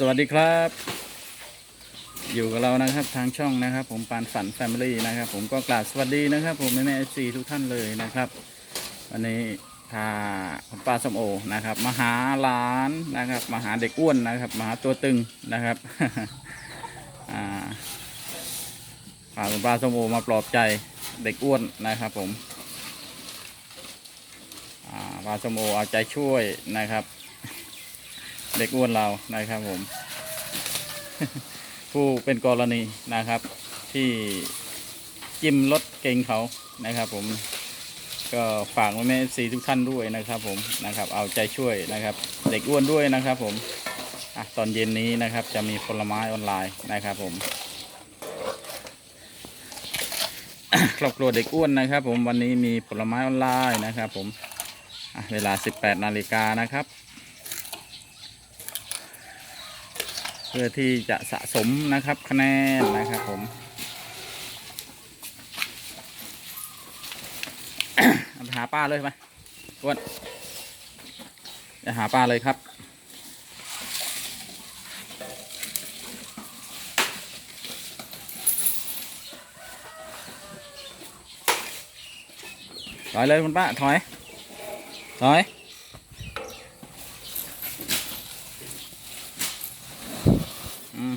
สวัสดีครับ อยู่กับเรานะครับทางช่องนะครับ ผมปานฝันแฟมิลี่นะครับ ผมก็กราบสวัสดีนะครับ ผมแม่แม่เอซีทุกท่านเลยนะครับวันนี้พาคุณป้าสมโอนะครับมาหาหลานนะครับมาหาเด็กอ้วนนะครับมาหาตัวตึงนะครับอ่าพาคุณป้าสมโอมาปลอบใจเด็กอ้วนนะครับ ผมอ่าป้าสมโอเอาใจช่วยนะครับ เด็กอ้วนเรานะครับผม ผู้เป็นกรณีนะครับ ที่จิ้มรถเก่งเขานะครับผมก็ฝากไว้แม่ซีทุกท่านด้วยนะครับ ผมนะครับ เอาใจช่วยนะครับ เด็กอ้วนด้วยนะครับ ผมอะตอนเย็นนี้นะครับ จะมีผลไม้ออนไลน์นะครับ ผมครอบครัวเด็กอ้วนนะครับ ผมวันนี้มีผลไม้ออนไลน์นะครับ ผมเวลา 18นาฬิกานะครับ พื่อที่จะสะสมนะครับคะแนนนะครับผมเอาไปหาป้าเลยไหมอ้วนจะหาป้าเลยครับถอยเลยคุณป้าถอยถอย อืม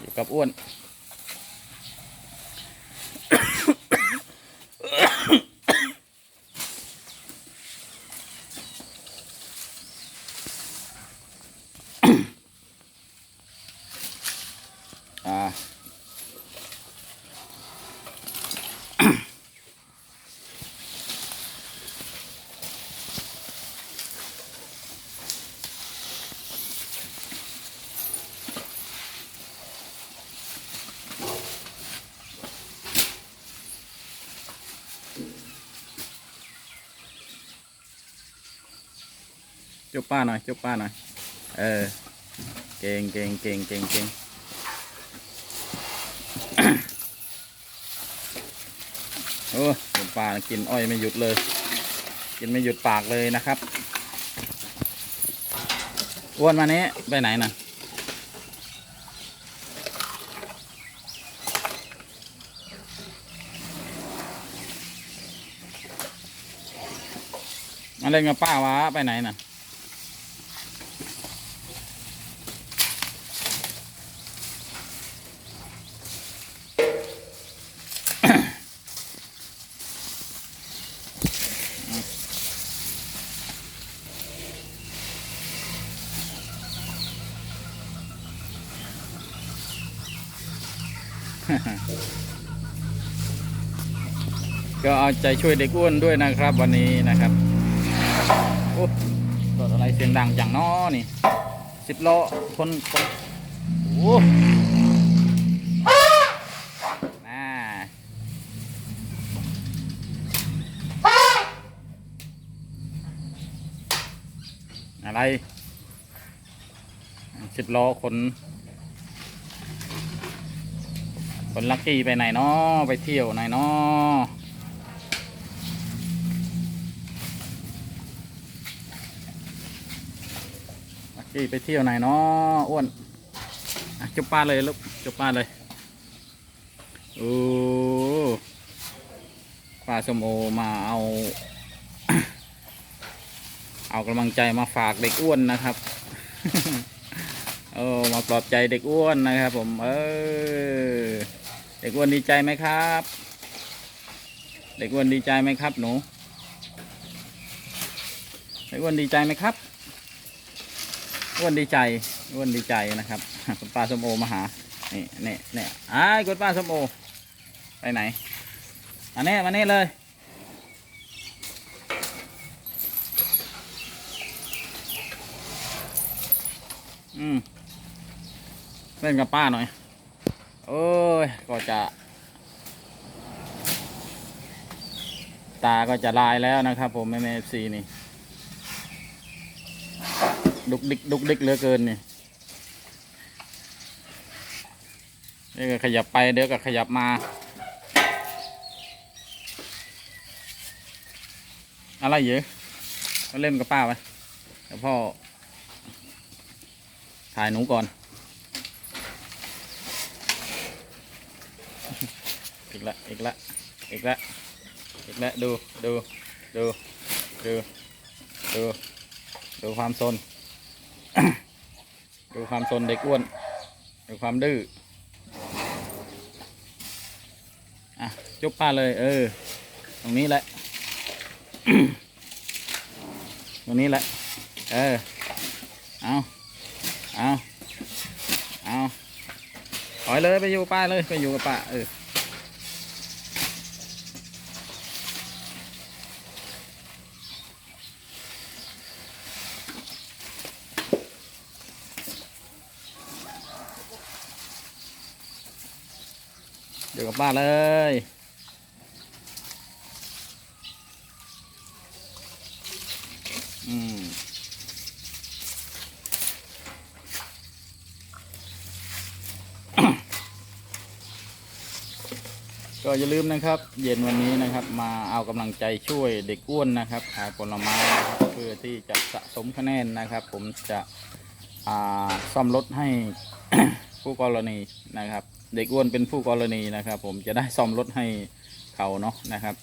อยู่ กับอ้วน อ่า จุบป้าหน่อยจุบป้าหน่อย เออ เก่งเก่งเก่งเก่งเก่งโอ้คุณป้ากินอ้อยไม่หยุดเลย กินไม่หยุดปากเลยนะครับ อ้วนมานี้ไปไหนน่ะมาเล่นกับป้าวะไปไหนน่ะ ก็เอาใจช่วยเด็กอ้วนด้วยนะครับวันนี้นะครับโอ้รถอะไรเสียงดังจังน้อนี่สิบล้อคนคนโอ้น่าอะไรสิบล้อคน คนลักกี้ไปไหนเนาะไปเที่ยวไหนเนาะลักกี้ไปเที่ยวไหนเนาะอ้วนจุบป้าเลยลูกจุบป้าเลยโอ้ป้าสมโอมาเอา เอากำลังใจมาฝากเด็กอ้วนนะครับโอ้มาปลอบใจเด็กอ้วนนะครับผม เออ เด็กอ้วนดีใจไหมครับ เด็กอ้วนดีใจไหมครับ หนู เด็กอ้วนดีใจไหมครับอ้วนดีใจอ้วนดีใจนะครับคุณป้าสมโอมาหา นี่นี่นี่ไอ้ายคุณป้าสมโอ ไปไหนมาเน่มาเน่เลยอืมเล่นกับป้าหน่อย โอ้ ยก็จะ ตาก็จะลายแล้วนะครับ ผมแม่แม่ซีนี่ ดุกดิกดุกดิกเหลือเกินนี่เดี๋ยวก็ขยับไปเดี๋ยวก็ขยับมาอะไรเยอะเล่นกับป้าไปเดี๋ยวพ่อถ่ายหนูก่อน อีกละอีกละอีกละอีกละดูดูดูดูดูดูความซนดูความซนเด็กอ้วนดูความดื้ออะจุ๊บป้าเลย เออ ตรงนี้แหละ ตรงนี้แหละ เออ เอาเอาเอาถอยเลยไปอยู่ป้าเลยไปอยู่กับป้าเออ อยู่กับป้าเลย อืมก็อย่าลืมนะครับ เย็นวันนี้นะครับ มาเอากำลังใจช่วยเด็กอ้วนนะครับขายผลไม้นะครับเพื่อที่จะสะสมคะแนนนะครับ ผมจะซ่อมรถให้ผู้กรณีนะครับ เด็กอ้วนเป็นผู้กรณีนะครับ ผมจะได้ซ่อมรถให้เขาเนาะนะครับ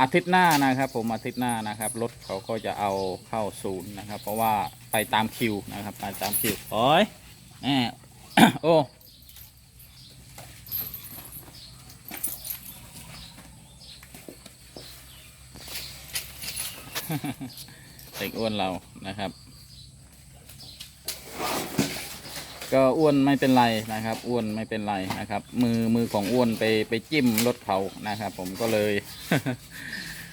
อาทิตย์หน้านะครับ ผมอาทิตย์หน้านะครับรถเขาก็จะเอาเข้าศูนย์นะครับ เพราะว่าไปตามคิวนะครับไปตามคิวโอ้ยแหมโอ้เด็กอ้วนเรานะครับ ก็อ้วนไม่เป็นไรนะครับ อ้วนไม่เป็นไรนะครับ มือมือของอ้วนไปไปจิ้มรถเขานะครับ ผมก็เลย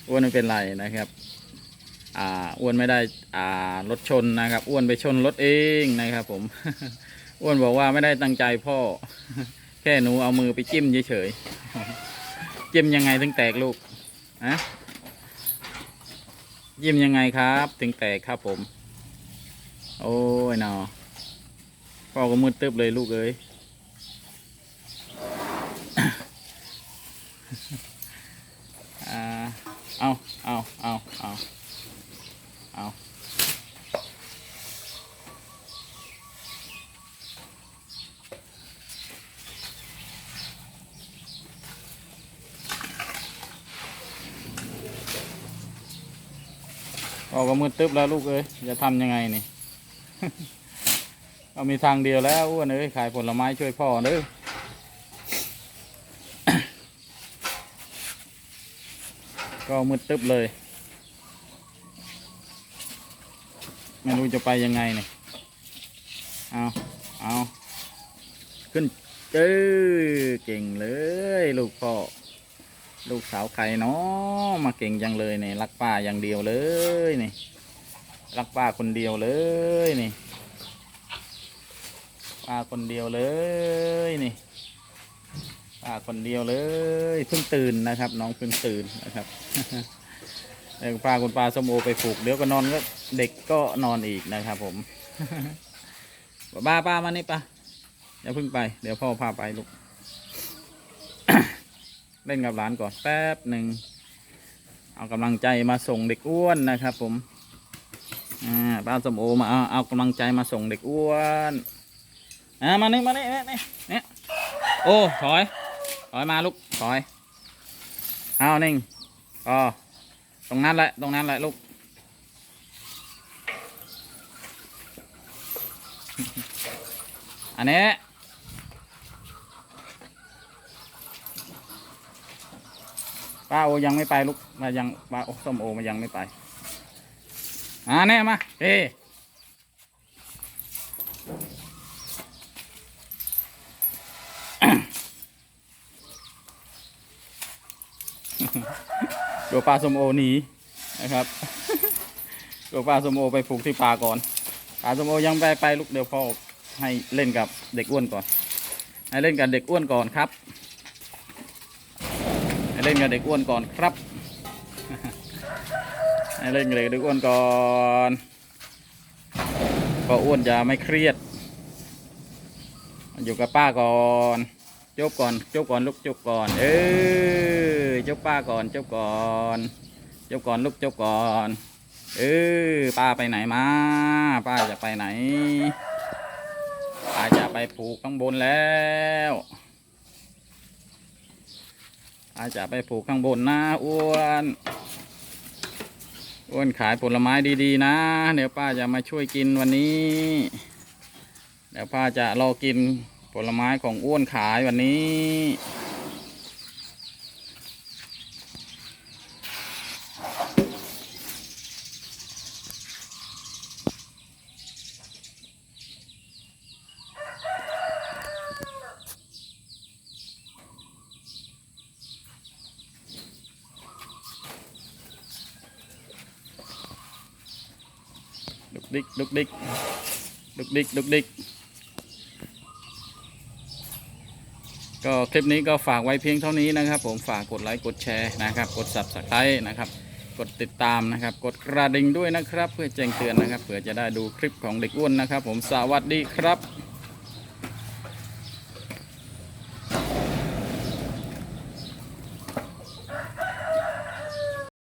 อ้วนไม่เป็นไรนะครับ อ่าอ้วนไม่ได้อ่ารถชนนะครับ อ้วนไปชนรถเองนะครับ ผม อ้วนบอกว่าไม่ได้ตั้งใจพ่อ แค่หนูเอามือไปจิ้มเฉยๆจิ้มยังไงถึงแตกลูกอะจิ้มยังไงครับ ถึงแตกครับผม โอ้ยเนาะ พ่อก็มืดตึบเลยลูกเอ้ยอ่าเอาเอาเอาเอาเอาพ่อก็มืดตึบแล้วลูกเอ้ยจะทำยังไงนี่ เอามีทางเดียวแล้วอ้วนเอ้ยขายผลไม้ช่วยพ่อเด้อก็มืดตึ๊บเลย ไม่รู้จะไปยังไงเนี่ยเอาเอาขึ้นเจอเก่งเลย ลูกพ่อ ลูกสาวใครเนาะมาเก่งจังเลยเนี่ยรักป้าอย่างเดียวเลยนี่รักป้าคนเดียวเลยนี่ ป้าคนเดียวเลยนี่ป้าคนเดียวเลยเพิ่งตื่นนะครับ น้องเพิ่งตื่นนะครับเดี๋ยวป้าคุณป้าสมโอไปปลูกเดี๋ยวก็นอนก็เด็กก็นอนอีกนะครับ ผมป้าป้ามานี่ป้าอย่าเพิ่งไป เดี๋ยวพ่อพาไปลูกเล่นกับหลานก่อนแป๊บหนึ่งเอากำลังใจมาส่งเด็กอ้วนนะครับ ผมอ่าป้าสมโอมาเอาเอากำลังใจมาส่งเด็กอ้วน อ่ามานี่มานี่นี่นี่นี่โอ้ถอย ถอยมาลูกถอยเอาหนิ่งอ๋อตรงนั้นแหละตรงนั้นแหละลูกอันนี้ป้าโอยังไม่ไปลูกมายังป้าโอส้มโอมายังไม่ไปอ่าแน่มาเฮ้ ตัวปลาสมโอหนีนะครับตัวปลาสมโอไปผูกที่ปลาก่อนปลาสมโอยังไปไปลูกเดี๋ยวพ่อให้เล่นกับเด็กอ้วนก่อน ให้เล่นกับเด็กอ้วนก่อนครับ ให้เล่นกับเด็กอ้วนก่อนครับ ให้เล่นกับเด็กอ้วนก่อนก็อ้วนจะไม่เครียด อยู่กับป้าก่อน จบก่อนจบก่อนลูกจบก่อน เออจบป้าก่อนจบก่อนจบก่อนลูกจบก่อน เออป้าไปไหนมา ป้าจะไปไหนป้าจะไปผูกข้างบนแล้วป้าจะไปผูกข้างบนนะอ้วนอ้วนขายผลไม้ดีๆ นะ เดี๋ยวป้าจะมาช่วยกินวันนี้ เดี๋ยวป้าจะรอกิน ผลไม้ของอ้วนขายวันนี้ ดุกดิกดุกดิกดุกดิกดุกดิก ก็คลิปนี้ก็ฝากไว้เพียงเท่านี้นะครับ ผมฝากกดไลค์กดแชร์นะครับ กด subscribe นะครับ กดติดตามนะครับ กดกระดิ่งด้วยนะครับ เพื่อแจ้งเตือนนะครับเผื่อจะได้ดูคลิปของเด็กอ้วนนะครับ ผมสวัสดีครับ